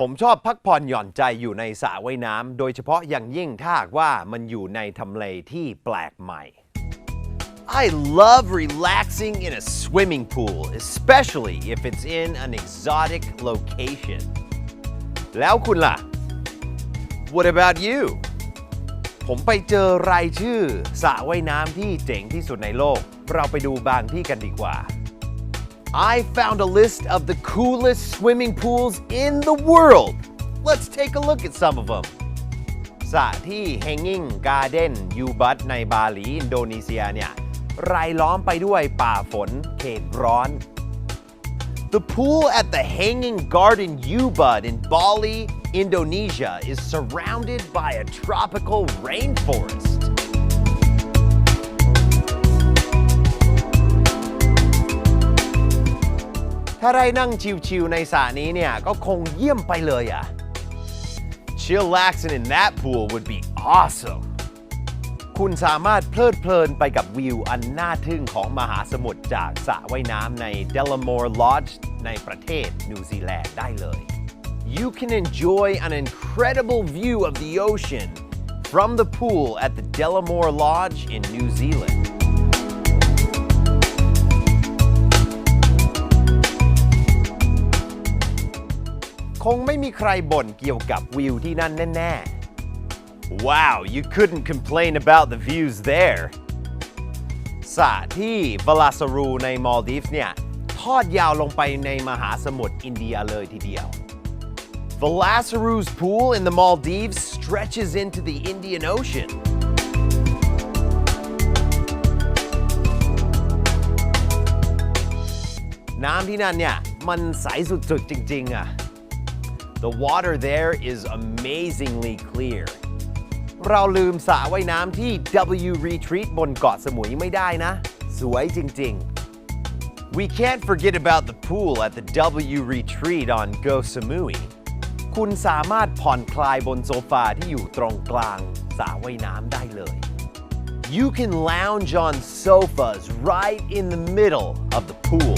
ผมชอบพักผ่อนหย่อนใจอยู่ในสระว่ายน้ำโดยเฉพาะอย่างยิ่งถ้าหากว่ามันอยู่ในทำเลที่แปลกใหม่ I love relaxing in a swimming pool, especially if it's in an exotic location. แล้วคุณล่ะ What about you? ผมไปเจอรายชื่อสระว่ายน้ำที่เจ๋งที่สุดในโลก เราไปดูบางที่กันดีกว่า I found a list of the coolest swimming pools in the world. Let's take a look at some of them. สระที่ Hanging Garden u b u t ในบาหลี อินโดนีเซียเนี่ย รายล้อมไปด้วยป่าฝนเขตร้อน The pool at the Hanging Garden U-Bud in Bali, Indonesia is surrounded by a tropical rainforest. ถ้าได้นั่งชิวๆในสระนี้เนี่ย ก็คงเยี่ยมไปเลยอะ Chillaxing in that pool would be awesome คุณสามารถเพลิดเพลินไปกับวิวอันน่าทึ่งของมหาสมุทรจากสระว่ายน้ำใน Delamore Lodge ในประเทศนิวซีแลนด์ได้เลย You can enjoy an incredible view of the ocean from the pool at the Delamore Lodge in New Zealand. คงไม่มีใครบ่นเกี่ยวกับวิวที่นั่นแน่ ๆ Wow you couldn't complain about the views there สระที่บลาสรูในมอลดีฟส์เนี่ย ทอดยาวลงไปในมหาสมุทรอินเดียเลยทีเดียว Valasaru's pool in the Maldives stretches into the Indian Ocean. น้ำที่นั่นเนี่ย มันใสสุดๆจริง ๆ อะ The water there is amazingly clear. เราลืมสระว่ายน้ำที่ W Retreat บนเกาะสมุยไม่ได้นะ สวยจริง ๆ We can't forget about the pool at the W Retreat on Go Samui. คุณสามารถผ่อนคลายบนโซฟาที่อยู่ตรงกลางสระว่ายน้ำได้เลย You can lounge on sofas right in the middle of the pool.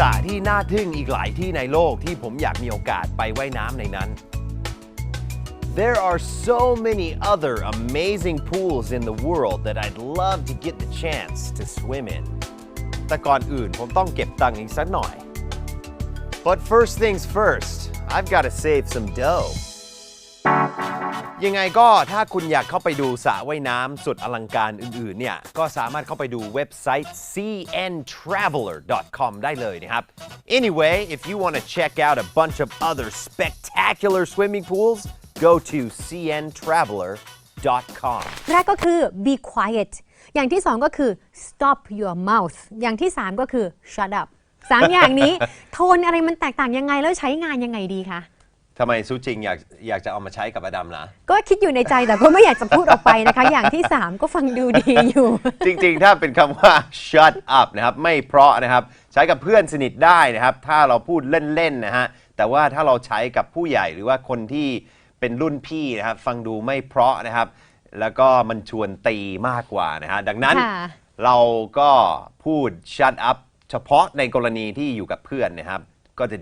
สระที่น่าทึ่งอีกหลายที่ในโลกที่ผมอยากมีโอกาสไปว่ายน้ำในนั้น There are so many other amazing pools in the world that I'd love to get the chance to swim in. แต่ก่อนอื่นผมต้องเก็บตังค์อีกสักหน่อย But first things first, I've got to save some dough. ยังไงก็ถ้าคุณอยากเข้าไปดูสระว่ายน้ำสุดอลังการอื่น ๆ เนี่ย ก็สามารถเข้าไปดูเว็บไซต์ cntraveler.com ได้เลยนะครับ Anyway if you want to check out a bunch of other spectacular swimming pools go to cntraveler.com แรกก็คือ be quiet อย่างที่สองก็คือ stop your mouth อย่างที่สามก็คือ shut up สามอย่างนี้ โทนอะไรมันแตกต่างยังไงแล้วใช้งานยังไงดีคะ ทำไมซูจริงอยากอยากจะเอามาใช้กับอดัมล่ะก็คิดอยู่ในใจแต่ก็ไม่อยากจะพูดออกไปนะคะ อย่างที่ 3 ก็ฟังดูดีอยู่ จริงๆ ถ้าเป็นคำว่า shut up นะครับ ไม่เพราะนะครับ ใช้กับเพื่อนสนิทได้นะครับ ถ้าเราพูดเล่น ๆ นะฮะ แต่ว่าถ้าเราใช้กับผู้ใหญ่หรือว่าคนที่เป็นรุ่นพี่นะครับ ฟังดูไม่เพราะนะครับ แล้วก็มันชวนตีมากกว่านะฮะ ดังนั้นค่ะ เราก็พูด shut up เฉพาะในกรณีที่อยู่กับเพื่อนนะครับ ก็จะดี